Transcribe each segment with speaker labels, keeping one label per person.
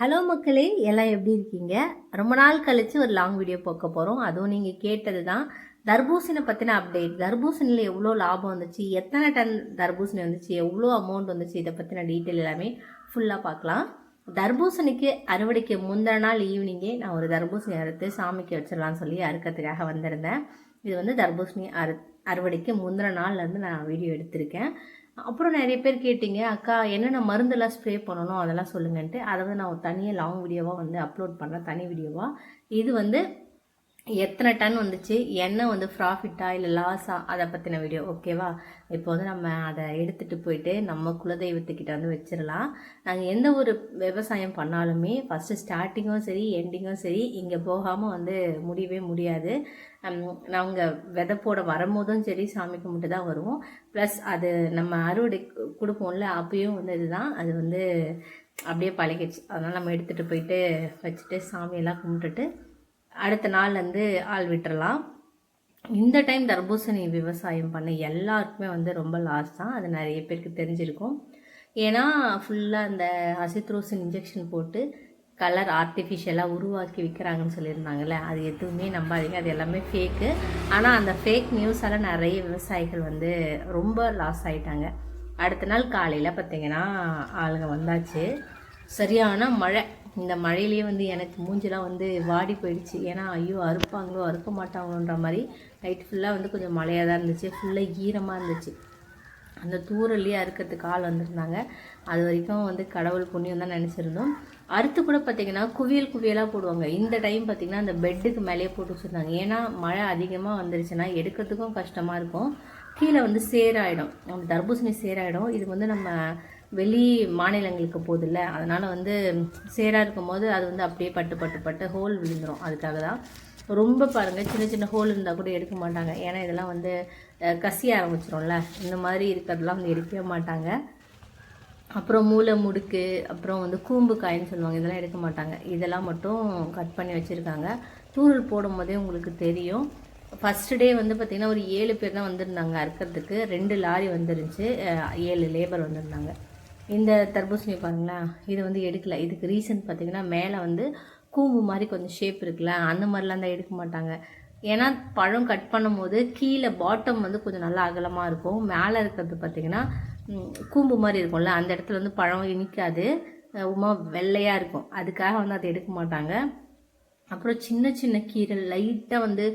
Speaker 1: Hello மக்களே எல்லாம் எப்படி இருக்கீங்க? ரொம்ப நாள் கழித்து ஒரு லாங் வீடியோ பார்க்க போகிறோம் அதுவும் நீங்கள் கேட்டது தான் தர்பூசணி பற்றின அப்டேட் தர்பூசணியில் எவ்வளோ லாபம் வந்துச்சு? எத்தனை டன் தர்பூசணி வந்துச்சு? எவ்வளோ அமௌண்ட் வந்துச்சு? இதை பற்றின டீட்டெயில் எல்லாமே ஃபுல்லாக பார்க்கலாம். தர்பூசணிக்கு அறுவடைக்கு முந்தின நாள் ஈவினிங்கே நான் ஒரு தர்பூசணி அறுத்து சாமிக்கு வச்சிடலாம்னு சொல்லி அறுக்கிறதுக்காக வந்திருந்தேன். இது வந்து தர்பூசணி அறு அறுவடைக்கு முந்தின நாள்லேருந்து நான் வீடியோ எடுத்திருக்கேன். அப்புறம் நிறைய பேர் கேட்டிங்க அக்கா என்னென்ன மருந்தெல்லாம் ஸ்ப்ரே பண்ணணும்? அதெல்லாம் சொல்லுங்கன்ட்டு. அதை வந்து நான் ஒரு தனியாக லாங் வீடியோவாக வந்து அப்லோட் பண்ணுறேன் தனி வீடியோவாக இது வந்து எத்தனை டன் வந்துச்சு? என்ன வந்து ப்ராஃபிட்டா இல்லை லாஸா அதை பற்றின வீடியோ ஓகேவா இப்போ வந்து நம்ம அதை எடுத்துகிட்டு போயிட்டு நம்ம குலதெய்வத்துக்கிட்ட வந்து வச்சிடலாம் நாங்கள் எந்த ஒரு விவசாயம் பண்ணாலுமே ஃபஸ்ட்டு ஸ்டார்டிங்கும் சரி எண்டிங்கும் சரி இங்கே போகாமல் வந்து முடியவே முடியாது. நாங்கள் விதை போட வரும்போதும் சரி சாமி கும்பிட்டு தான் வருவோம். ப்ளஸ் அது நம்ம அறுவடை கொடுப்போம்ல அப்பயும் வந்து இதுதான். அது வந்து அப்படியே பழகிடுச்சு. அதனால் நம்ம எடுத்துகிட்டு போயிட்டு வச்சுட்டு சாமியெல்லாம் கும்பிட்டுட்டு அடுத்த நாள் வந்து ஆள் விட்டுறலாம். இந்த டைம் தர்பூசணி விவசாயம் பண்ண எல்லாருக்குமே வந்து ரொம்ப லாஸ் தான். அது நிறைய பேருக்கு தெரிஞ்சிருக்கும். ஏன்னா ஃபுல்லாக அந்த அசித்ரோசின் இன்ஜெக்ஷன் போட்டு கலர் ஆர்டிஃபிஷியலாக உருவாக்கி விற்கிறாங்கன்னு சொல்லியிருந்தாங்கல்ல அது எதுவுமே நம்பாதீங்க. அது எல்லாமே ஃபேக்கு ஆனால் அந்த ஃபேக் நியூஸால் நிறைய விவசாயிகள் வந்து ரொம்ப லாஸ் ஆகிட்டாங்க அடுத்த நாள் காலையில் பார்த்தீங்கன்னா ஆளுங்க வந்தாச்சு. சரியான மழை. இந்த மழையிலேயே வந்து எனக்கு மூஞ்சிலாம் வந்து வாடி போயிடுச்சு. ஏன்னா ஐயோ அறுப்பாங்களோ அறுக்க மாட்டாங்களோன்ற மாதிரி நைட் ஃபுல்லாக வந்து கொஞ்சம் மழையாக தான் இருந்துச்சு. ஃபுல்லாக ஈரமாக இருந்துச்சு. அந்த தூரல்லையே அறுக்கிறதுக்கு ஆள் வந்திருந்தாங்க. அது வரைக்கும் வந்து கடவுள் புண்ணியம் தான் நினச்சிருந்தோம். அறுத்து கூட பார்த்திங்கன்னா குவியல் குவியலாக போடுவாங்க. இந்த டைம் பார்த்திங்கன்னா அந்த பெட்டுக்கு மேலேயே போட்டு வச்சுருந்தாங்க. ஏன்னா மழை அதிகமாக வந்துருச்சுன்னா எடுக்கிறதுக்கும் கஷ்டமாக இருக்கும். கீழே வந்து சேராயிடும். நம்ம தர்பூசணி சேராயிடும். இது வந்து நம்ம வெளி மாநிலங்களுக்கு போதில்ல அதனால் வந்து சேராக இருக்கும்போது அது வந்து அப்படியே பட்டு பட்டு பட்டு ஹோல் விழுந்துரும். அதுக்காக தான். ரொம்ப பாருங்கள் சின்ன சின்ன ஹோல் இருந்தால் கூட எடுக்க மாட்டாங்க. ஏன்னா இதெல்லாம் வந்து கசிய ஆரம்பிச்சிரும்ல. இந்த மாதிரி இருக்கிறதெல்லாம் வந்து எடுக்கவே மாட்டாங்க. அப்புறம் மூளை முடுக்கு அப்புறம் வந்து கூம்பு காயின்னு சொல்லுவாங்க. இதெல்லாம் எடுக்க மாட்டாங்க. இதெல்லாம் மட்டும் கட் பண்ணி வச்சுருக்காங்க. தூரல் போடும் போதே உங்களுக்கு தெரியும். ஃபஸ்ட் டே வந்து பார்த்திங்கன்னா ஒரு ஏழு பேர் தான் வந்திருந்தாங்க அறுக்கிறதுக்கு. ரெண்டு லாரி வந்துருந்துச்சு. ஏழு லேபர் வந்திருந்தாங்க. இந்த தர்பூசணி பாருங்களேன் இது வந்து எடுக்கல. இதுக்கு ரீசன் பார்த்திங்கன்னா மேலே வந்து கூம்பு மாதிரி கொஞ்சம் ஷேப் இருக்குல்ல அந்த மாதிரிலாம் தான் எடுக்க மாட்டாங்க. ஏன்னா பழம் கட் பண்ணும்போது கீழே பாட்டம் வந்து கொஞ்சம் நல்லா அகலமாக இருக்கும். மேலே இருக்கிறது பார்த்திங்கன்னா கூம்பு மாதிரி இருக்கும்ல அந்த இடத்துல வந்து பழம் இனிக்காது. உமா வெள்ளையாக இருக்கும். அதுக்காக வந்து அதை எடுக்க மாட்டாங்க. அப்புறம் சின்ன சின்ன கீரல் லைட்டாக வந்து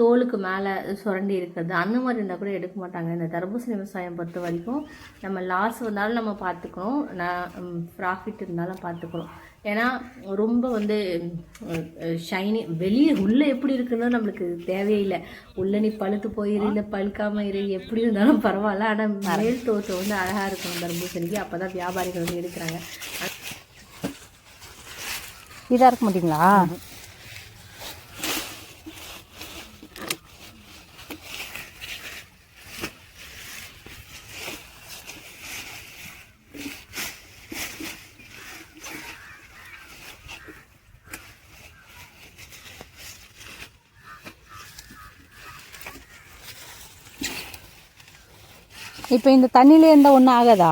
Speaker 1: தோலுக்கு மேலே சுரண்டி இருக்கிறது. அந்த மாதிரி இருந்தால் கூட எடுக்க மாட்டாங்க. இந்த தர்பூசணி விவசாயம் பொறுத்த வரைக்கும் நம்ம லாஸ் வந்தாலும் நம்ம பார்த்துக்கணும். நான் ப்ராஃபிட் இருந்தாலும் பார்த்துக்கணும். ஏன்னா ரொம்ப வந்து ஷைனி வெளியே உள்ளே எப்படி இருக்குன்னு நம்மளுக்கு தேவையில்லை. உள்ள நீ பழுத்து போயிரு இல்லை பழுக்காம இரு எப்படி இருந்தாலும் பரவாயில்ல. ஆனால் மேல் தோற்றம் வந்து அழகாக இருக்கணும் தர்பூசணிக்கு. அப்போ தான் வியாபாரிகள் வந்து எடுக்கிறாங்க.
Speaker 2: இதாக இருக்க மாட்டீங்களா? இப்போ இந்த தண்ணியிலே இருந்தால் ஒன்றும் ஆகாதா?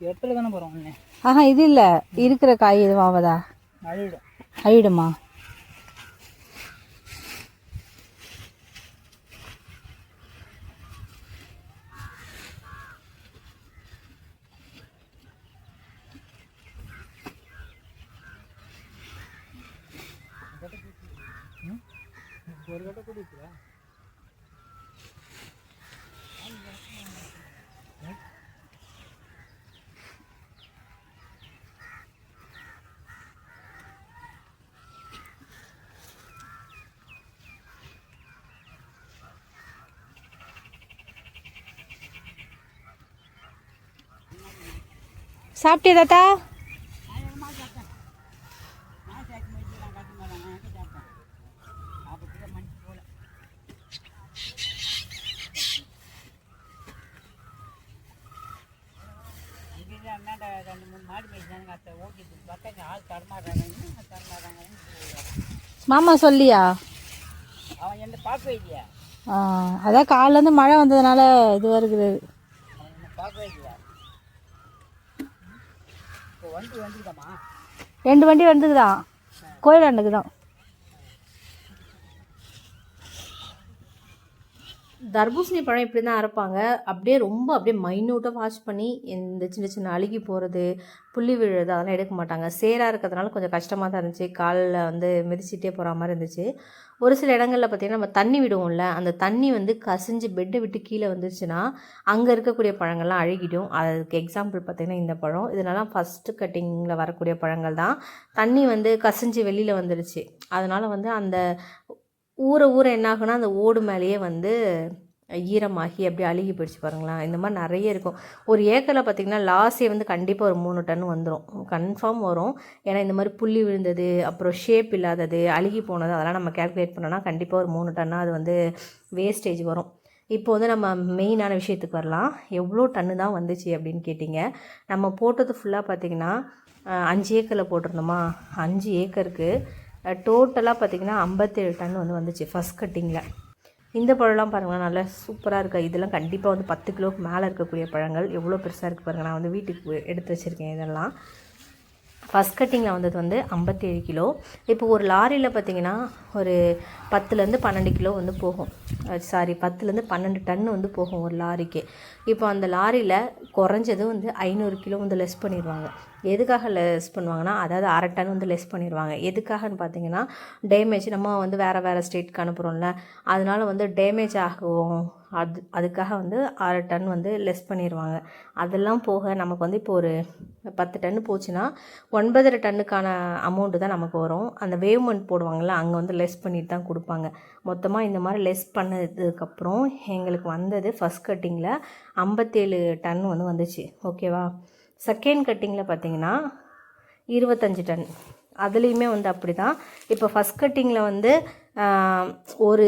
Speaker 3: இடத்துல தானே போகிறோம் ஒன்று
Speaker 2: ஆஹா இது இல்லை. இருக்கிற காய் எதுவும் ஆகாதா
Speaker 3: அழிவிடும்
Speaker 2: அழிடுமா
Speaker 3: ஒரு கட்டை குடிக்கிறா
Speaker 2: சாப்பிட்டியா தாத்தா
Speaker 3: ரெண்டு மூணு மாடு மேய்ச்சானுங்க அத்தை ஓட்டிட்டு பார்த்தா ஆள் தரமாடுறாங்க தரமாடுறாங்கன்னு
Speaker 2: மாமா சொல்லியா?
Speaker 3: அவன் என்ன
Speaker 2: ஆ, அதான் காலையிலேருந்து மழை வந்ததுனால இதுவாக இருக்குது
Speaker 3: அவன் என்ன பார்க்கவே இல்லையா இப்போ வண்டி வந்துருக்காமா
Speaker 2: ரெண்டு வண்டி வந்துக்குதான் கோயில் அண்டுக்குதான்
Speaker 1: தர்பூசணி பழம் இப்படி தான் அரைப்பாங்க. அப்படியே ரொம்ப அப்படியே மைன்யூட்டாக வாஷ் பண்ணி இந்த சின்ன சின்ன அழுகி போகிறது புள்ளி விழுறது அதெல்லாம் எடுக்க மாட்டாங்க. சேராக இருக்கிறதுனால கொஞ்சம் கஷ்டமாக தான் இருந்துச்சு. காலில் வந்து மிதிச்சிட்டே போகிற மாதிரி இருந்துச்சு. ஒரு சில இடங்களில் பார்த்திங்கன்னா நம்ம தண்ணி விடுவோம்ல அந்த தண்ணி வந்து கசிஞ்சு பெட்டை விட்டு கீழே வந்துருச்சுன்னா அங்கே இருக்கக்கூடிய பழங்கள்லாம் அழுகிடும். அதுக்கு எக்ஸாம்பிள் பார்த்திங்கன்னா இந்த பழம். இதனால ஃபஸ்ட்டு கட்டிங்கில் வரக்கூடிய பழங்கள் தான். தண்ணி வந்து கசிஞ்சு வெளியில் வந்துடுச்சு அதனால் வந்து அந்த ஊற ஊற என்ன அந்த ஓடு மேலேயே வந்து ஈரமாகி அப்படியே அழுகி போயிடுச்சு பாருங்களேன். இந்த மாதிரி நிறைய இருக்கும். ஒரு ஏக்கரில் பார்த்திங்கன்னா லாஸே வந்து கண்டிப்பாக ஒரு மூணு டன் வந்துடும் கன்ஃபார்ம் வரும். ஏன்னா இந்த மாதிரி புள்ளி விழுந்தது அப்புறம் ஷேப் இல்லாதது அழுகி போனது அதெல்லாம் நம்ம கேல்குலேட் பண்ணோன்னா கண்டிப்பாக ஒரு மூணு டன்னாக அது வந்து வேஸ்டேஜ் வரும். இப்போ வந்து நம்ம மெயினான விஷயத்துக்கு வரலாம். எவ்வளோ டன்னு தான் வந்துச்சு அப்படின்னு கேட்டிங்க. நம்ம போட்டது ஃபுல்லாக பார்த்திங்கன்னா அஞ்சு ஏக்கரில் போட்டிருந்தோமா? அஞ்சு ஏக்கருக்கு டோட்டலாக பார்த்திங்கன்னா ஐம்பத்தேழு டன் வந்து வந்துச்சு ஃபஸ்ட் கட்டிங்கில் இந்த பழம்லாம் பாருங்கள் நல்லா சூப்பராக இருக்கா? இதெல்லாம் கண்டிப்பாக வந்து பத்து கிலோவுக்கு மேலே இருக்கக்கூடிய பழங்கள். எவ்வளோ பெருசாக இருக்குது பாருங்கள் நான் வந்து வீட்டுக்கு எடுத்து வச்சுருக்கேன் இதெல்லாம். ஃபஸ்ட் கட்டிங்கில் வந்தது வந்து ஐம்பத்தேழு கிலோ. இப்போ ஒரு லாரியில் பார்த்தீங்கன்னா ஒரு பத்துலேருந்து பன்னெண்டு கிலோ வந்து போகும். சாரி பத்துலேருந்து பன்னெண்டு டன் வந்து போகும் ஒரு லாரிக்கு. இப்போ அந்த லாரியில் குறைஞ்சது வந்து ஐநூறு கிலோ வந்து லெஸ் பண்ணிடுவாங்க எதுக்காக லெஸ் பண்ணுவாங்கன்னா அதாவது அரை டன் வந்து லெஸ் பண்ணிடுவாங்க எதுக்காகன்னு பார்த்தீங்கன்னா டேமேஜ் நம்ம வந்து வேறு வேறு ஸ்டேட்க்கு அனுப்புகிறோம்ல அதனால் வந்து டேமேஜ் ஆகும் அது அதுக்காக வந்து அரை டன் வந்து லெஸ் பண்ணிடுவாங்க அதெல்லாம் போக நமக்கு வந்து இப்போ ஒரு பத்து டன் போச்சுன்னா ஒன்பதரை டன்னுக்கான அமௌண்ட்டு தான் நமக்கு வரும். அந்த வேவ்மெண்ட் போடுவாங்கள்ல அங்கே வந்து லெஸ் பண்ணிட்டு தான் கொடுப்பாங்க. மொத்தமாக இந்த மாதிரி லெஸ் பண்ணதுக்கப்புறம் எங்களுக்கு வந்தது ஃபஸ்ட் கட்டிங்கில் ஐம்பத்தேழு டன் வந்து வந்துச்சு. ஓகேவா செகண்ட் கட்டிங்கில் பார்த்தீங்கன்னா இருபத்தஞ்சி டன். அதுலேயுமே வந்து அப்படி தான் இப்போ ஃபஸ்ட் கட்டிங்கில் வந்து ஒரு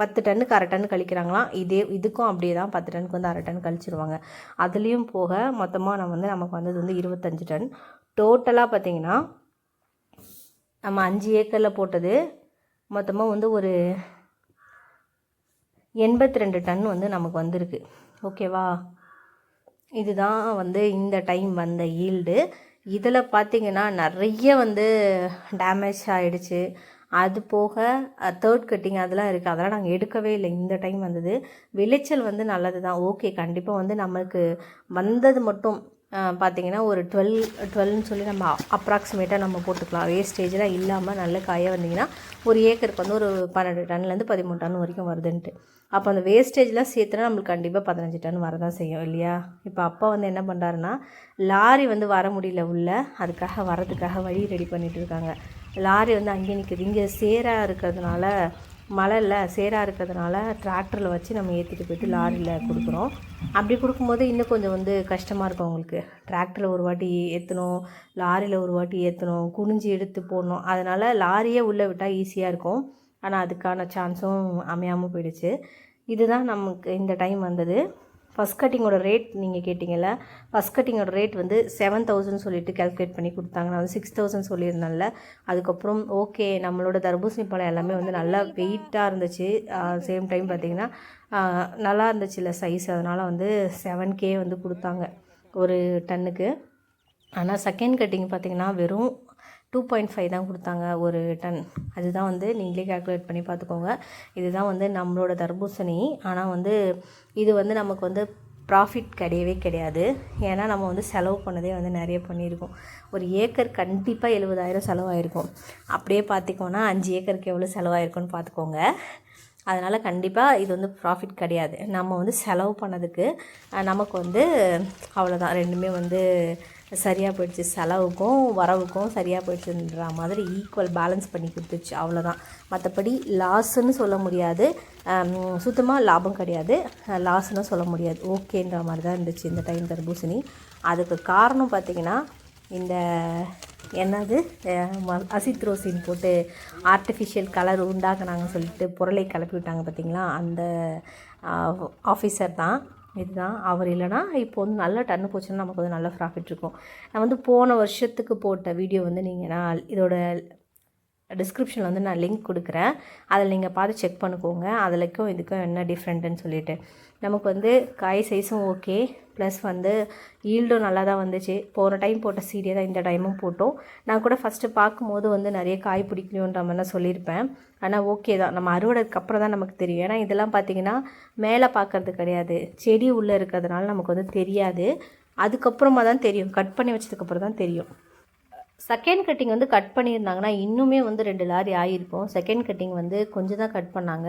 Speaker 1: பத்து டன்னுக்கு அரை டன் கழிக்கிறாங்களாம். இதே இதுக்கும் அப்படியே தான் பத்து டன்னுக்கு வந்து அரை டன் கழிச்சிருவாங்க. அதுலேயும் போக மொத்தமாக நம்ம வந்து நமக்கு வந்தது வந்து இருபத்தஞ்சு டன். டோட்டலாக பார்த்திங்கன்னா நம்ம அஞ்சு ஏக்கரில் போட்டது மொத்தமாக வந்து ஒரு எண்பத்தி ரெண்டு டன் வந்து நமக்கு வந்திருக்கு. ஓகேவா? இதுதான் வந்து இந்த டைம் வந்த ஈல்டு. இதில் பார்த்திங்கன்னா நிறைய வந்து டேமேஜ் ஆகிடுச்சு அது போக தேர்ட் கட்டிங் அதெல்லாம் இருக்குது அதெல்லாம் நாங்கள் எடுக்கவே இல்லை. இந்த டைம் வந்தது. விளைச்சல் வந்து நல்லது தான் ஓகே கண்டிப்பாக வந்து நம்மளுக்கு வந்தது மட்டும் பார்த்திங்கன்னா பார்த்தீங்கன்னா ஒரு டுவெல் டுவெல்னு சொல்லி நம்ம அப்ராக்சிமேட்டாக நம்ம போட்டுக்கலாம். வேஸ்டேஜ்லாம் இல்லாமல் நல்ல காயாக வந்தீங்கன்னா ஒரு ஏக்கருக்கு வந்து ஒரு பன்னெண்டு டன்லேருந்து பதிமூணு டன் வரைக்கும் வருதுன்ட்டு. அப்போ அந்த வேஸ்டேஜ்லாம் சேர்த்துனா நம்மளுக்கு கண்டிப்பாக பதினஞ்சு டன் வரதான் செய்யும் இல்லையா? இப்போ அப்பா வந்து என்ன பண்ணுறாருன்னா லாரி வந்து வர முடியல உள்ள. அதுக்காக வரதுக்காக வழி ரெடி பண்ணிகிட்டு இருக்காங்க. லாரி வந்து அங்கேயே நிற்குது இங்கே சேராக இருக்கிறதுனால மழை இல்லை சேராக இருக்கிறதுனால டிராக்டரில் வச்சு நம்ம ஏற்றிட்டு போயிட்டு லாரியில் கொடுக்குறோம். அப்படி கொடுக்கும்போது இன்னும் கொஞ்சம் வந்து கஷ்டமாக இருக்கும் அவங்களுக்கு. டிராக்டரில் ஒரு வாட்டி ஏற்றணும் லாரியில் ஒரு வாட்டி ஏற்றணும் குனிஞ்சு எடுத்து போடணும். அதனால் லாரியே உள்ளே விட்டால் ஈஸியாக இருக்கும். ஆனால் அதுக்கான சான்ஸும் அமையாமல் போயிடுச்சு. இதுதான் நமக்கு இந்த டைம் வந்தது. ஃபஸ்ட் கட்டிங்கோட ரேட் நீங்கள் கேட்டிங்கல்ல ஃபஸ்ட் கட்டிங்கோட ரேட் வந்து செவன் தௌசண்ட் சொல்லிட்டு கேல்குலேட் பண்ணி கொடுத்தாங்க. நான் வந்து சிக்ஸ் தௌசண்ட் சொல்லியிருந்தேன்ல அதுக்கப்புறம் ஓகே நம்மளோட தர்பூசணி பழம் எல்லாமே வந்து நல்லா வெயிட்டாக இருந்துச்சு. சேம் டைம் பார்த்தீங்கன்னா நல்லா இருந்துச்சு இல்லை சைஸ் அதனால் வந்து செவன் கே வந்து கொடுத்தாங்க ஒரு டன்னுக்கு ஆனால் செகண்ட் கட்டிங் பார்த்தீங்கன்னா வெறும் டூ பாயிண்ட் ஃபைவ் தான் கொடுத்தாங்க ஒரு டன். அதுதான் வந்து நீங்களே கால்குலேட் பண்ணி பார்த்துக்கோங்க. இதுதான் வந்து நம்மளோட தர்பூசணி. ஆனால் வந்து இது வந்து நமக்கு வந்து ப்ராஃபிட் கிடையவே கிடையாது. ஏன்னா நம்ம வந்து செலவு பண்ணதே வந்து நிறைய பண்ணியிருக்கோம். ஒரு ஏக்கர் கண்டிப்பாக எழுபதாயிரம் செலவாயிருக்கும். அப்படியே பார்த்திக்கோன்னா அஞ்சு ஏக்கருக்கு எவ்வளோ செலவாயிருக்கும்னு பார்த்துக்கோங்க. அதனால் கண்டிப்பாக இது வந்து ப்ராஃபிட் கிடையாது. நம்ம வந்து செலவு பண்ணதுக்கு நமக்கு வந்து அவ்வளோதான் ரெண்டுமே வந்து சரியாக போயிடுச்சு. செலவுக்கும் வரவுக்கும் சரியாக போயிடுச்சுன்ற மாதிரி ஈக்குவல் பேலன்ஸ் பண்ணி கொடுத்துச்சு. அவ்வளோதான் மற்றபடி லாஸ்ன்னு சொல்ல முடியாது. சுத்தமாக லாபம் கிடையாது. லாஸ்ன்னு சொல்ல முடியாது. ஓகேன்ற மாதிரி தான் இருந்துச்சு இந்த டைம் தர்பூசணி. அதுக்கு காரணம் பார்த்திங்கன்னா இந்த என்னது? அசித் அசித்ரோசின் போட்டு ஆர்டிஃபிஷியல் கலர் உண்டாக்குனாங்கன்னு சொல்லிட்டு பொருளை கிளப்பி விட்டாங்க பார்த்திங்களா? அந்த ஆஃபீஸர் தான். இதுதான். அவர் இல்லைனா இப்போ வந்து நல்ல டன்னு போச்சுன்னா நமக்கு வந்து நல்ல ப்ராஃபிட் இருக்கும். நான் வந்து போன வருஷத்துக்கு போட்ட வீடியோ வந்து நீங்கள் நான் இதோட டிஸ்கிரிப்ஷனில் வந்து நான் லிங்க் கொடுக்குறேன். அதில் நீங்கள் பார்த்து செக் பண்ணிக்கோங்க. அதுலக்கும் இதுக்கும் என்ன டிஃப்ரெண்ட்டுன்னு சொல்லிட்டு. நமக்கு வந்து காய் சைஸும் ஓகே ப்ளஸ் வந்து ஈல்டும் நல்லா தான் வந்துச்சு. போன டைம் போட்ட சீடியை தான் இந்த டைமும் போட்டோம். நான் கூட ஃபஸ்ட்டு பார்க்கும்போது வந்து நிறைய காய் பிடிக்கணுன்ற மாதிரிலாம் சொல்லியிருப்பேன். ஆனால் ஓகே தான். நம்ம அறுவடைக்கு அப்புறம் தான் நமக்கு தெரியும். ஏன்னா இதெல்லாம் பார்த்திங்கன்னா மேலே பார்க்கறது கிடையாது. செடி உள்ளே இருக்கிறதுனால நமக்கு வந்து தெரியாது. அதுக்கப்புறமா தான் தெரியும். கட் பண்ணி வச்சதுக்கப்புறம் தான் தெரியும். செகண்ட் கட்டிங் வந்து கட் பண்ணியிருந்தாங்கன்னா இன்னுமே வந்து ரெண்டு லாரி ஆகிருக்கும் செகண்ட் கட்டிங் வந்து கொஞ்சம் தான் கட் பண்ணாங்க.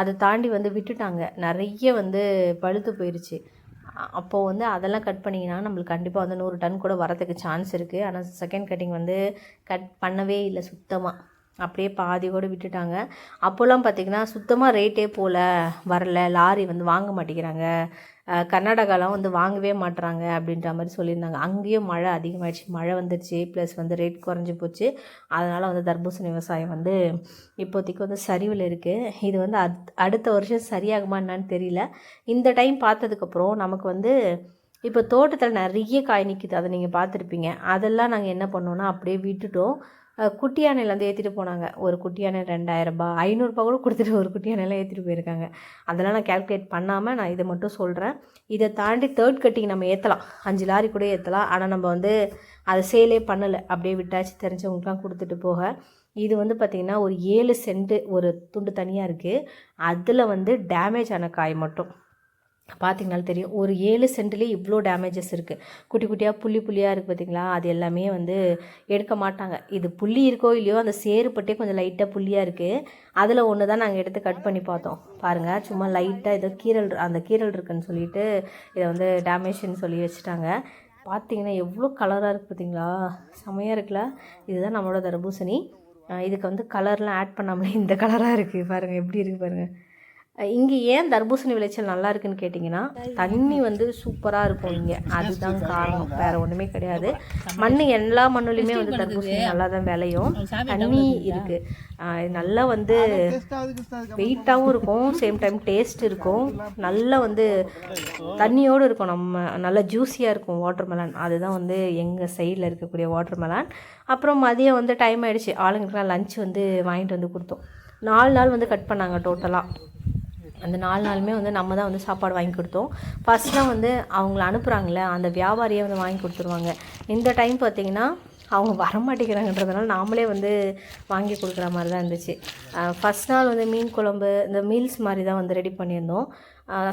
Speaker 1: அதை தாண்டி வந்து விட்டுட்டாங்க. நிறைய வந்து பழுத்து போயிடுச்சு அப்போது வந்து அதெல்லாம் கட் பண்ணிங்கன்னா நம்மளுக்கு கண்டிப்பாக வந்து நூறு டன் கூட வரதுக்கு சான்ஸ் இருக்குது ஆனால் செகண்ட் கட்டிங் வந்து கட் பண்ணவே இல்லை சுத்தமாக அப்படியே பாதி கூட விட்டுட்டாங்க. அப்போல்லாம் பார்த்திங்கன்னா சுத்தமாக ரேட்டே போகல வரல. லாரி வந்து வாங்க மாட்டேங்கிறாங்க. கர்நாடகாலாம் வந்து வாங்கவே மாட்டுறாங்க அப்படின்ற மாதிரி சொல்லியிருந்தாங்க. அங்கேயும் மழை அதிகமாகிடுச்சு மழை வந்துடுச்சு ப்ளஸ் வந்து ரேட் குறைஞ்சி போச்சு. அதனால் வந்து தர்பூசணி விவசாயம் வந்து இப்போதைக்கு வந்து சரிவில் இருக்குது இது வந்து அத் அடுத்த வருஷம் சரியாகுமா என்னான்னு தெரியல. இந்த டைம் பார்த்ததுக்கப்புறம் நமக்கு வந்து இப்போ தோட்டத்தில் நிறைய காய் நிற்கிது அதை நீங்கள் பார்த்துருப்பீங்க. அதெல்லாம் நாங்கள் என்ன பண்ணோன்னா அப்படியே விட்டுட்டோம். குட்டி யானையிலேருந்து ஏற்றிட்டு போனாங்க. ஒரு குட்டி யானை ரெண்டாயிரரூபா ஐநூறுரூபா கூட கொடுத்துட்டு ஒரு குட்டி யானையெல்லாம் ஏற்றிட்டு போயிருக்காங்க. அதெல்லாம் நான் கால்குலேட் பண்ணாமல் நான் இதை மட்டும் சொல்கிறேன் இதை தாண்டி தேர்ட் கட்டிங் நம்ம ஏற்றலாம் அஞ்சு லாரி கூட ஏற்றலாம் ஆனால் நம்ம வந்து அதை சேலே பண்ணலை. அப்படியே விட்டாச்சு. தெரிஞ்சவங்களுக்குலாம் கொடுத்துட்டு போக. இது வந்து பார்த்திங்கன்னா ஒரு ஏழு சென்ட்டு ஒரு துண்டு தனியாக இருக்குது அதில் வந்து டேமேஜ் ஆன காய் மட்டும். பார்த்தீங்கனாலும் தெரியும். ஒரு ஏழு சென்ட்லேயே இவ்வளோ டேமேஜஸ் இருக்குது குட்டி குட்டியாக புள்ளி புள்ளியாக இருக்குது பார்த்தீங்களா அது எல்லாமே வந்து எடுக்க மாட்டாங்க. இது புள்ளி இருக்கோ இல்லையோ அந்த சேருப்பட்டே கொஞ்சம் லைட்டாக புள்ளியாக இருக்குது அதில் ஒன்று தான் நாங்கள் எடுத்து கட் பண்ணி பார்த்தோம். பாருங்கள் சும்மா லைட்டாக ஏதோ கீரல் அந்த கீரல் இருக்குன்னு சொல்லிட்டு இதை வந்து டேமேஜ்னு சொல்லி வச்சுட்டாங்க. பார்த்தீங்கன்னா எவ்வளோ கலராக இருக்குது பார்த்தீங்களா செமையாக இருக்குல்ல? இதுதான் நம்மளோட தர்பூசணி. இதுக்கு வந்து கலர்லாம் ஆட் பண்ணாமலே இந்த கலராக இருக்குது பாருங்கள் எப்படி இருக்குது பாருங்கள் இங்கே ஏன் தர்பூசணி விளைச்சல் நல்லா இருக்குன்னு கேட்டிங்கன்னா தண்ணி வந்து சூப்பராக இருக்கும் இங்கே. அதுதான் காரணம். வேறு ஒன்றுமே கிடையாது. மண் எல்லா மண்ணுலையுமே வந்து தர்பூசணி நல்லா தான் விளையும். தண்ணி இருக்குது நல்லா வந்து வெயிட்டாகவும் இருக்கும். சேம் டைம் டேஸ்ட் இருக்கும். நல்லா வந்து தண்ணியோடு இருக்கும். நம்ம நல்லா ஜூஸியாக இருக்கும் வாட்டர் மெலான் அதுதான் வந்து எங்கள் சைடில் இருக்கக்கூடிய வாட்டர் மெலான் அப்புறம் மதியம் வந்து டைம் ஆகிடுச்சு ஆளுங்களுக்குலாம் லஞ்ச் வந்து வாங்கிட்டு வந்து கொடுத்தோம். நாலு நாள் வந்து கட் பண்ணாங்க டோட்டலாக அந்த நாலு நாளுமே வந்து நம்ம தான் வந்து சாப்பாடு வாங்கி கொடுத்தோம். ஃபஸ்ட்லாம் வந்து அவங்கள அனுப்புகிறாங்களே அந்த வியாபாரியே வந்து வாங்கி கொடுத்துருவாங்க. இந்த டைம் பார்த்தீங்கன்னா அவங்க வர மாட்டேங்கிறாங்கன்றதுனால நாமளே வந்து வாங்கி கொடுக்குற மாதிரி தான் இருந்துச்சு. ஃபஸ்ட் நாள் வந்து மீன் குழம்பு இந்த மீல்ஸ் மாதிரி தான் வந்து ரெடி பண்ணியிருந்தோம்.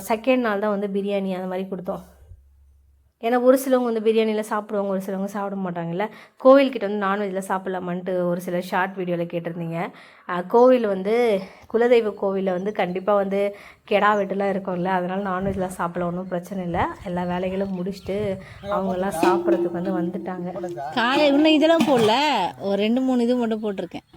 Speaker 1: செகண்ட் நாள் தான் வந்து பிரியாணி அந்த மாதிரி கொடுத்தோம். ஏன்னா ஒரு சிலவங்க வந்து பிரியாணியில் சாப்பிடுவாங்க ஒரு சிலவங்க சாப்பிட மாட்டாங்கல்ல. கோவில்கிட்ட வந்து நான்வெஜ்ஜில் சாப்பிட்லாமான்ட்டு ஒரு சில ஷார்ட் வீடியோவில் கேட்டிருந்தீங்க. கோவில் வந்து குலதெய்வ கோவிலில் வந்து கண்டிப்பாக வந்து கெடா வெட்டுலாம் இருக்கும்ல அதனால் நான்வெஜ்லாம் சாப்பிட ஒன்றும் பிரச்சனை இல்லை. எல்லா வேலைகளும் முடிச்சுட்டு அவங்கெல்லாம் சாப்பிட்றதுக்கு வந்து வந்துட்டாங்க.
Speaker 2: காய இன்னும் இதெல்லாம் போடல. ஒரு ரெண்டு மூணு இது மட்டும் போட்டிருக்கேன்.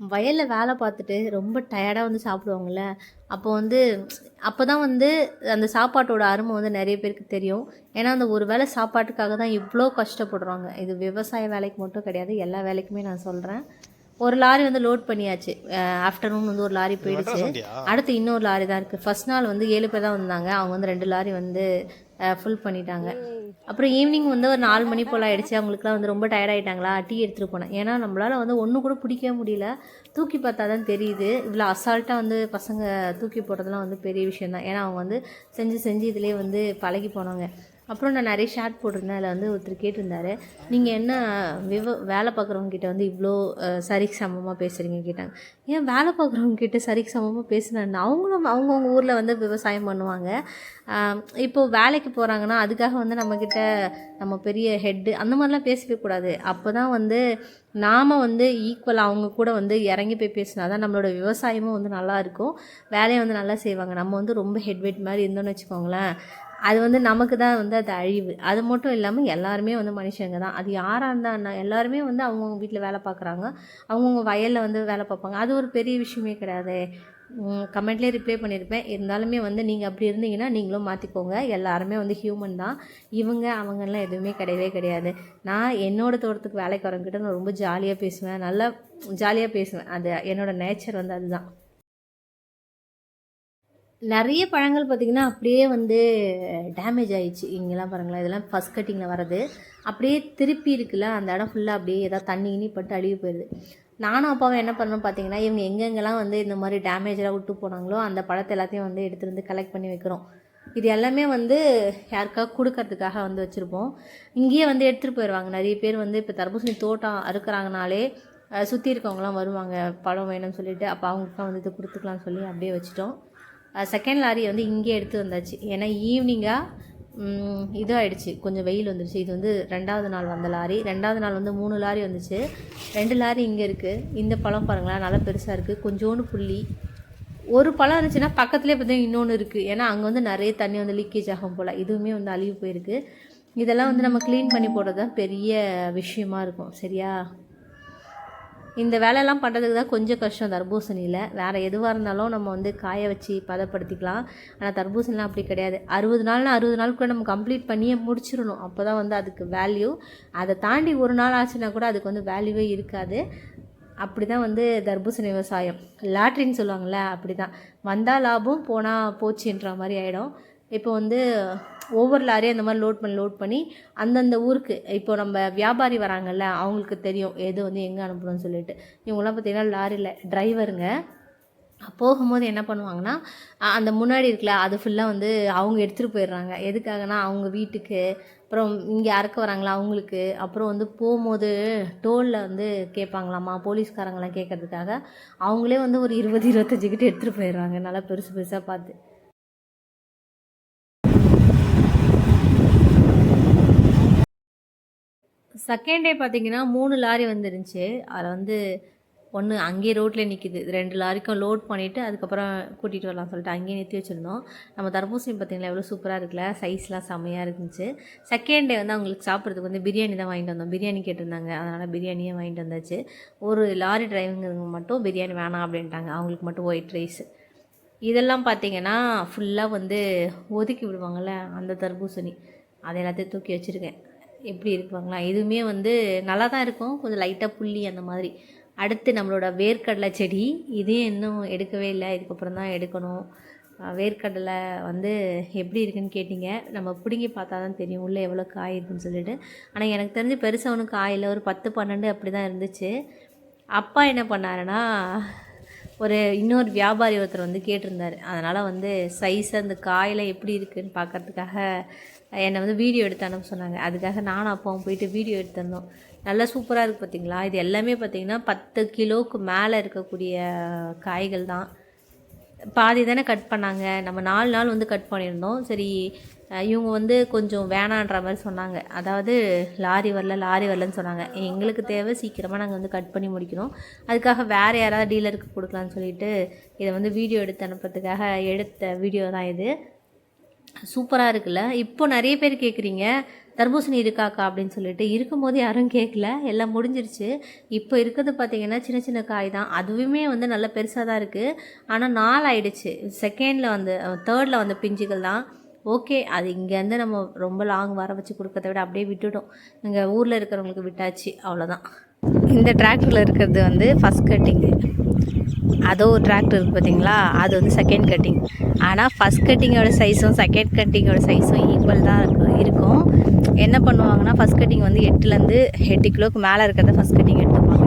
Speaker 1: வயலில் வேலை பார்த்துட்டு ரொம்ப டயர்டாக வந்து சாப்பிடுவாங்கள்ல அப்போ வந்து அப்போ தான் வந்து அந்த சாப்பாட்டோட அருமை வந்து நிறைய பேருக்கு தெரியும். ஏன்னா அந்த ஒரு வேளை சாப்பாட்டுக்காக தான் இவ்வளோ கஷ்டப்படுறாங்க. இது விவசாய வேலைக்கு மட்டும் கிடையாது எல்லா வேலைக்குமே நான் சொல்கிறேன் ஒரு லாரி வந்து லோட் பண்ணியாச்சு. ஆஃப்டர்நூன் வந்து ஒரு லாரி போயிடுச்சு. அடுத்து இன்னொரு லாரி தான் இருக்குது ஃபர்ஸ்ட் நாள் வந்து ஏழு பேர் தான் வந்தாங்க. அவங்க வந்து ரெண்டு லாரி வந்து ஃபுல் பண்ணிட்டாங்க. அப்புறம் ஈவினிங் வந்து ஒரு நாலு மணி போல் ஆயிடுச்சு. அவங்களுக்குலாம் வந்து ரொம்ப டயர்ட் ஆயிட்டாங்களா? டீ எடுத்துகிட்டு போனேன். ஏன்னா நம்மளால் வந்து ஒன்று கூட பிடிக்கவே முடியல. தூக்கி பார்த்தா தான் தெரியுது. இவ்வளோ அசால்ட்டாக வந்து பசங்க தூக்கி போடுறதுலாம் வந்து பெரிய விஷயம் தான். ஏன்னா அவங்க வந்து செஞ்சு செஞ்சு இதிலே வந்து பழகி போனாங்க அப்புறம் நான் நிறைய ஷார்ட் போட்டிருந்தேன். அதில் வந்து ஒருத்தர் கேட்டிருந்தாரு நீங்கள் என்ன விவ வேலை பார்க்குறவங்க கிட்ட வந்து இவ்வளோ சரிக்கு சமமாக பேசுகிறீங்க கேட்டாங்க. ஏன் வேலை பார்க்குறவங்க கிட்ட சரிக்கு சமமாக பேசுனேன் அவங்களும் அவங்கவுங்க ஊரில் வந்து விவசாயம் பண்ணுவாங்க. இப்போது இப்போ வேலைக்கு போகிறாங்கன்னா அதுக்காக வந்து நம்மக்கிட்ட நம்ம பெரிய ஹெட்டு அந்த மாதிரிலாம் பேசவே கூடாது. அப்போ தான் வந்து நாம் வந்து ஈக்குவல் அவங்க கூட வந்து இறங்கி போய் பேசினா தான் நம்மளோட விவசாயமும் வந்து நல்லா இருக்கும். வேலையை வந்து நல்லா செய்வாங்க. நம்ம வந்து ரொம்ப ஹெட்வெட் மாதிரி இருந்தோம்னு வச்சுக்கோங்களேன். அது வந்து நமக்கு தான் வந்து அது அழிவு. அது மட்டும் இல்லாமல் எல்லாருமே வந்து மனுஷங்க தான். அது யாராக இருந்தால் எல்லாருமே வந்து அவங்கவுங்க வீட்டில் வேலை பார்க்குறாங்க அவங்கவுங்க வயலில் வந்து வேலை பார்ப்பாங்க அது ஒரு பெரிய விஷயமே கிடையாது. கமெண்ட்லேயே ரிப்ளை பண்ணியிருப்பேன் இருந்தாலுமே வந்து நீங்கள் அப்படி இருந்தீங்கன்னா நீங்களும் மாற்றிக்கோங்க எல்லாருமே வந்து ஹியூமன் தான். இவங்க அவங்கெல்லாம் எதுவுமே கிடையவே கிடையாது. நான் என்னோடய தோட்டத்துக்கு வேலைக்கு வரவங்கிட்ட நான் ரொம்ப ஜாலியாக பேசுவேன். நல்லா ஜாலியாக பேசுவேன். அது என்னோடய நேச்சர் வந்து அதுதான். நிறைய பழங்கள் பார்த்திங்கன்னா அப்படியே வந்து டேமேஜ் ஆகிடுச்சு இங்கெல்லாம் பாருங்களேன் இதெல்லாம் ஃபஸ்ட் கட்டிங்கில் வர்றது. அப்படியே திருப்பி இருக்குல்ல அந்த இடம் ஃபுல்லாக அப்படியே ஏதாவது தண்ணி கிண்ணி பட்டு அழுகி போயிடுது நானும் அப்பாவும் என்ன பண்ணோம் பார்த்தீங்கன்னா இவங்க எங்கெங்கெல்லாம் வந்து இந்த மாதிரி டேமேஜாக விட்டு போனாங்களோ அந்த பழத்தை எல்லாத்தையும் வந்து எடுத்துகிட்டு வந்து கலெக்ட் பண்ணி வைக்கிறோம். இது எல்லாமே வந்து யாருக்காக கொடுக்கறதுக்காக வந்து வச்சுருப்போம். இங்கேயே வந்து எடுத்துகிட்டு போயிடுவாங்க நிறைய பேர் வந்து இப்போ தர்பூசணி தோட்டம் அறுக்கிறாங்கனாலே சுற்றி இருக்கவங்களாம் வருவாங்க பழம் வேணும்னு சொல்லிட்டு. அப்போ அவங்களுக்குலாம் வந்து இது கொடுத்துக்கலாம்னு சொல்லி அப்படியே வச்சுட்டோம். செகண்ட் லாரியை வந்து இங்கே எடுத்து வந்தாச்சு. ஏன்னா ஈவினிங்காக இதாகிடுச்சு கொஞ்சம் வெயில் வந்துருச்சு. இது வந்து ரெண்டாவது நாள் வந்த லாரி. ரெண்டாவது நாள் வந்து மூணு லாரி வந்துச்சு. ரெண்டு லாரி இங்கே இருக்குது இந்த பழம் பாருங்களேன். நல்லா பெருசாக இருக்குது கொஞ்சோண்டு புள்ளி. ஒரு பழம் இருந்துச்சுன்னா பக்கத்துலேயே பார்த்தீங்கன்னா இன்னொன்று இருக்குது ஏன்னா அங்கே வந்து நிறைய தண்ணி வந்து லீக்கேஜ் ஆகும் போல். இதுவுமே வந்து அழிவு போயிருக்கு. இதெல்லாம் வந்து நம்ம க்ளீன் பண்ணி போடுறது தான் பெரிய விஷயமா இருக்கும். சரியா? இந்த வேலையெல்லாம் பண்ணுறதுக்கு தான் கொஞ்சம் கஷ்டம் தர்பூசணியில். வேறு எதுவாக இருந்தாலும் நம்ம வந்து காய வச்சு பதப்படுத்திக்கலாம். ஆனால் தர்பூசணிலாம் அப்படி கிடையாது. அறுபது நாள்னா அறுபது நாளுக்குள்ள நம்ம கம்ப்ளீட் பண்ணியே முடிச்சிடணும். அப்போ தான் வந்து அதுக்கு வேல்யூ அதை தாண்டி ஒரு நாள் ஆச்சுன்னா கூட அதுக்கு வந்து வேல்யூவே இருக்காது. அப்படி தான் வந்து தர்பூசணி விவசாயம். லாட்ரின்னு சொல்லுவாங்கள்ல அப்படி தான் வந்தால் லாபம் போனால் போச்சுன்ற மாதிரி ஆகிடும் இப்போ வந்து ஒவ்வொரு லாரியும் அந்த மாதிரி லோட் பண்ணி லோட் பண்ணி அந்தந்த ஊருக்கு இப்போ நம்ம வியாபாரி வராங்கல்ல அவங்களுக்கு தெரியும் எது வந்து எங்கே அனுப்பணும்னு சொல்லிட்டு. இவங்களாம் பார்த்தீங்கன்னா லாரியில் டிரைவருங்க போகும்போது என்ன பண்ணுவாங்கன்னா அந்த முன்னாடி இருக்குல்ல அது ஃபுல்லாக வந்து அவங்க எடுத்துகிட்டு போயிடுறாங்க. எதுக்காகனா அவங்க வீட்டுக்கு அப்புறம் இங்கே அறக்க வராங்களா அவங்களுக்கு. அப்புறம் வந்து போகும்போது டோலில் வந்து கேட்பாங்களாமா போலீஸ்காரங்களாம் கேட்கறதுக்காக அவங்களே வந்து ஒரு இருபது இருபத்தஞ்சு கிட்ட எடுத்துகிட்டு போயிடுறாங்க. நல்லா பெருசு பெருசாக பார்த்து. செகண்ட் டே பார்த்தீங்கன்னா மூணு லாரி வந்துருந்துச்சு. அதில் வந்து ஒன்று அங்கேயே ரோட்டில் நிற்கிது ரெண்டு லாரிக்கும் லோட் பண்ணிவிட்டு அதுக்கப்புறம் கூட்டிகிட்டு வரலாம் சொல்லிட்டு அங்கேயே நிறுத்தி வச்சுருந்தோம். நம்ம தர்பூசணி பார்த்தீங்களா எவ்வளோ சூப்பராக இருக்குல்ல? சைஸ்லாம் செம்மையாக இருந்துச்சு. செகண்ட் டே வந்து அவங்களுக்கு சாப்பிட்றதுக்கு வந்து பிரியாணி தான் வாங்கிட்டு வந்தோம். பிரியாணி கேட்டிருந்தாங்க. அதனால் பிரியாணியே வாங்கிட்டு வந்தாச்சு. ஒரு லாரி டிரைவருங்க மட்டும் பிரியாணி வேணாம் அப்படின்ட்டாங்க. அவங்களுக்கு மட்டும் ஒயிட் ரைஸ் இதெல்லாம் பார்த்தீங்கன்னா ஃபுல்லாக வந்து ஒதுக்கி விடுவாங்கள்ல அந்த தர்பூசணி. அதை எல்லாத்தையும் தூக்கி வச்சுருக்கேன். எப்படி இருப்பாங்களா இதுவுமே வந்து நல்லா தான் இருக்கும். கொஞ்சம் லைட்டாக புள்ளி அந்த மாதிரி. அடுத்து நம்மளோட வேர்க்கடலை செடி. இதையும் இன்னும் எடுக்கவே இல்லை. இதுக்கப்புறம் தான் எடுக்கணும். வேர்க்கடலை வந்து எப்படி இருக்குன்னு கேட்டிங்க. நம்ம பிடுங்கி பார்த்தா தான் தெரியும். உள்ளே எவ்வளோ காய் இருக்குன்னு சொல்லிட்டு. ஆனால் எனக்கு தெரிஞ்சு பெருசாக ஒன்றும் ஒரு பத்து பன்னெண்டு அப்படி தான் இருந்துச்சு. அப்பா என்ன பண்ணாருன்னா ஒரு இன்னொரு வியாபாரி ஒருத்தர் வந்து கேட்டிருந்தார். அதனால் வந்து சைஸ் அந்த காயில் எப்படி இருக்குதுன்னு பார்க்கறதுக்காக என்னை வந்து வீடியோ எடுத்து அனுப்ப சொன்னாங்க. அதுக்காக நானும் அப்பாவும் போயிட்டு வீடியோ எடுத்திருந்தோம். நல்லா சூப்பராக இருக்குது பார்த்தீங்களா இது எல்லாமே பார்த்தீங்கன்னா பத்து கிலோவுக்கு மேலே இருக்கக்கூடிய காய்கள் தான். பாதி தானே கட் பண்ணாங்க. நம்ம நாலு நாள் வந்து கட் பண்ணியிருந்தோம். சரி இவங்க வந்து கொஞ்சம் வேணான்ற மாதிரி சொன்னாங்க. அதாவது லாரி வரல லாரி வரலன்னு சொன்னாங்க. எங்களுக்கு தேவை சீக்கிரமாக நாங்கள் வந்து கட் பண்ணி முடிக்கணும். அதுக்காக வேறு யாராவது டீலருக்கு கொடுக்கலான்னு சொல்லிட்டு இதை வந்து வீடியோ எடுத்து அனுப்புறதுக்காக எடுத்த வீடியோ தான் இது. சூப்பராக இருக்குல்ல? இப்போ நிறைய பேர் கேட்குறீங்க தர்பூசணி இருக்காக்கா? அப்படின்னு சொல்லிட்டு. இருக்கும்போது யாரும் கேட்கல எல்லாம் முடிஞ்சிருச்சு. இப்போ இருக்கிறது பார்த்தீங்கன்னா சின்ன சின்ன காய் தான். அதுவுமே வந்து நல்ல பெருசாக தான் இருக்குது ஆனால் நாள் ஆயிடுச்சு செகண்டில் வந்து தேர்டில் வந்த பிஞ்சுகள் தான். ஓகே அது இங்கேருந்து நம்ம ரொம்ப லாங் வர வச்சு கொடுக்கறத விட அப்படியே விட்டுட்டோம். இங்கே ஊரில் இருக்கிறவங்களுக்கு விட்டாச்சு. அவ்வளோதான் இந்த டிராக்டரில் இருக்கிறது வந்து ஃபஸ்ட் கட்டிங்கு அதோ ஒரு டிராக்டர் இருக்குது பார்த்தீங்களா அது வந்து செகண்ட் கட்டிங் ஆனால் ஃபஸ்ட் கட்டிங்கோட சைஸும் செகண்ட் கட்டிங்கோட சைஸும் ஈக்குவல் தான் இருக்கும் இருக்கும். என்ன பண்ணுவாங்கன்னா ஃபஸ்ட் கட்டிங் வந்து எட்டுலேருந்து எட்டு கிலோவுக்கு மேலே இருக்கிறத ஃபஸ்ட் கட்டிங் எடுத்துப்பாங்க.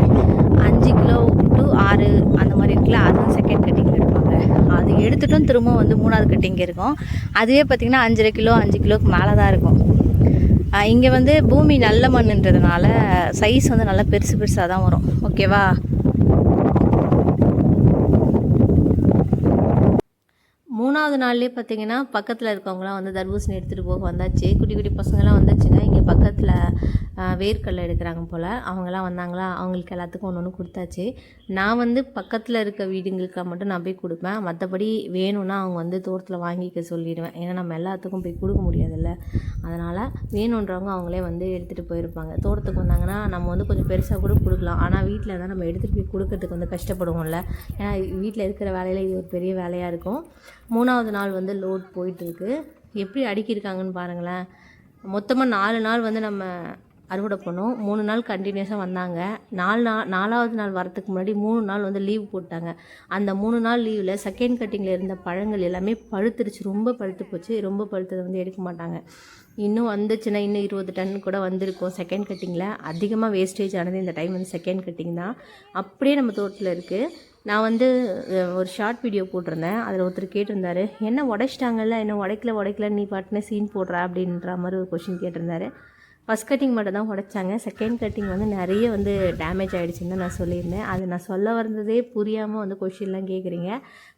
Speaker 1: அஞ்சு கிலோ டு ஆறு அந்த மாதிரி இருக்குல்ல அதுவும் செகண்ட் கட்டிங் எடுப்பாங்க. அது எடுத்துட்டும் திரும்ப வந்து மூணாவது கட்டிங் இருக்கும். அதுவே பார்த்திங்கன்னா அஞ்சரை கிலோ அஞ்சு கிலோவுக்கு மேலே தான் இருக்கும். இங்கே வந்து பூமி நல்ல மண்ணுன்றதுனால சைஸ் வந்து நல்லா பெருசு பெருசாக தான் வரும். ஓகேவா மூணாவது நாள்லேயே பார்த்தீங்கன்னா பக்கத்தில் இருக்கவங்களாம் வந்து தர்பூசணி எடுத்துகிட்டு போக வந்தாச்சு. குட்டி குட்டி பசங்களாம் வந்தாச்சுன்னா இங்கே பக்கத்தில் வேர்க்கடலை எடுக்கிறாங்க போல். அவங்களாம் வந்தாங்களா? அவங்களுக்கு எல்லாத்துக்கும் ஒன்று ஒன்று கொடுத்தாச்சு. நான் வந்து பக்கத்தில் இருக்க வீடுங்களுக்கு மட்டும் நான் போய் கொடுப்பேன். மற்றபடி வேணும்னா அவங்க வந்து தோட்டத்தில் வாங்கிக்க சொல்லிடுவேன். ஏன்னா நம்ம எல்லாத்துக்கும் போய் கொடுக்க முடியாதுல்ல. அதனால் வேணுன்றவங்க அவங்களே வந்து எடுத்துகிட்டு போயிருப்பாங்க. தோட்டத்துக்கு வந்தாங்கன்னா நம்ம வந்து கொஞ்சம் பெருசாக கூட கொடுக்கலாம். ஆனால் வீட்டில் தான் நம்ம எடுத்துகிட்டு போய் கொடுக்கறதுக்கு வந்து கஷ்டப்படுவோம்ல. ஏன்னா வீட்டில் இருக்கிற வேலையில் இது ஒரு பெரிய வேலையாக இருக்கும். மூணாவது நாள் வந்து லோட் போயிட்டுருக்கு. எப்படி அடுக்கியிருக்காங்கன்னு பாருங்களேன். மொத்தமாக நாலு நாள் வந்து நம்ம அறுவடை பண்ணோம். மூணு நாள் கண்டினியூஸாக வந்தாங்க. நாலு நாள் நாலாவது நாள் வரத்துக்கு முன்னாடி மூணு நாள் வந்து லீவ் போட்டாங்க. அந்த மூணு நாள் லீவில் செகண்ட் கட்டிங்கில் இருந்த பழங்கள் எல்லாமே பழுத்துருச்சு. ரொம்ப பழுத்து போச்சு. ரொம்ப பழுத்ததை வந்து எடுக்க மாட்டாங்க. இன்னும் வந்துச்சுன்னா இன்னும் இருபது டன் கூட வந்திருக்கும் செகண்ட் கட்டிங்கில் அதிகமாக வேஸ்டேஜ் ஆனது இந்த டைம் வந்து செகண்ட் கட்டிங் தான். அப்படியே நம்ம தோட்டத்தில் இருக்குது நான் வந்து ஒரு ஷார்ட் வீடியோ போட்டிருந்தேன். அதில் ஒருத்தர் கேட்டிருந்தாரு என்ன உடைச்சிட்டாங்கல்ல? என்ன உடைக்கல உடைக்கல? நீ பாட்டுன்னு சீன் போடுற? அப்படின்ற மாதிரி ஒரு கொஷின் கேட்டிருந்தாரு. ஃபஸ்ட் கட்டிங் மட்டும் தான் உடைச்சாங்க. செகண்ட் கட்டிங் வந்து நிறைய வந்து டேமேஜ் ஆகிடுச்சின்னு தான் நான் சொல்லியிருந்தேன். அது நான் சொல்ல வந்ததே புரியாமல் வந்து கொஷின்லாம் கேட்குறீங்க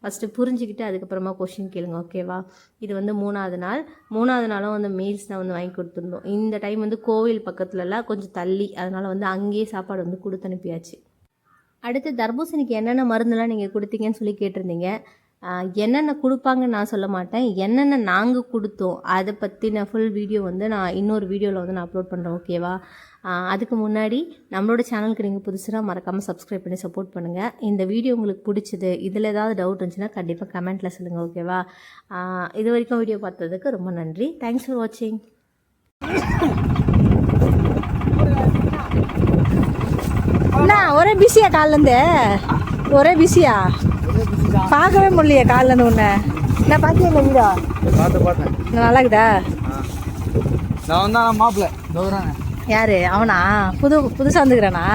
Speaker 1: ஃபஸ்ட்டு புரிஞ்சுக்கிட்டு அதுக்கப்புறமா கொஷின் கேளுங்க ஓகேவா இது வந்து மூணாவது நாள். மூணாவது நாளும் வந்து மீல்ஸ் தான் வந்து வாங்கி கொடுத்துருந்தோம். இந்த டைம் வந்து கோவில் பக்கத்துலலாம் கொஞ்சம் தள்ளி அதனால் வந்து அங்கேயே சாப்பாடு வந்து கொடுத்து அனுப்பியாச்சு. அடுத்து தர்பூசணிக்கு என்னென்ன மருந்துலாம் நீங்கள் கொடுத்தீங்கன்னு சொல்லி கேட்டிருந்தீங்க. என்னென்ன கொடுப்பாங்கன்னு நான் சொல்ல மாட்டேன். என்னென்ன நாங்கள் கொடுத்தோம் அதை பற்றின ஃபுல் வீடியோ வந்து நான் இன்னொரு வீடியோவில் வந்து நான் அப்லோட் பண்ணுறேன் ஓகேவா அதுக்கு முன்னாடி நம்மளோட சேனலுக்கு நீங்கள் புதுசாக மறக்காமல் சப்ஸ்கிரைப் பண்ணி சப்போர்ட் பண்ணுங்கள் இந்த வீடியோ உங்களுக்கு பிடிச்சது இதில் ஏதாவது டவுட் இருந்துச்சுன்னா கண்டிப்பாக கமெண்ட்டில் சொல்லுங்கள் ஓகேவா இது வரைக்கும் வீடியோ பார்த்ததுக்கு ரொம்ப நன்றி. தேங்க்ஸ் ஃபார் வாட்சிங்
Speaker 2: என்ன ஒரே பிஸியா காலிலேருந்து ஒரே பிஸியா பார்க்கவே முடியலையே காலிலேருந்து உன்னை. என்ன பார்த்தியா இல்லை வீடா?
Speaker 4: பார்த்து பார்த்தேன்.
Speaker 2: நல்லா இருக்குதா
Speaker 4: நான் வந்தா மாப்பிள்ள?
Speaker 2: யாரு? அவனா? புது புதுசாக வந்துக்கிறானா?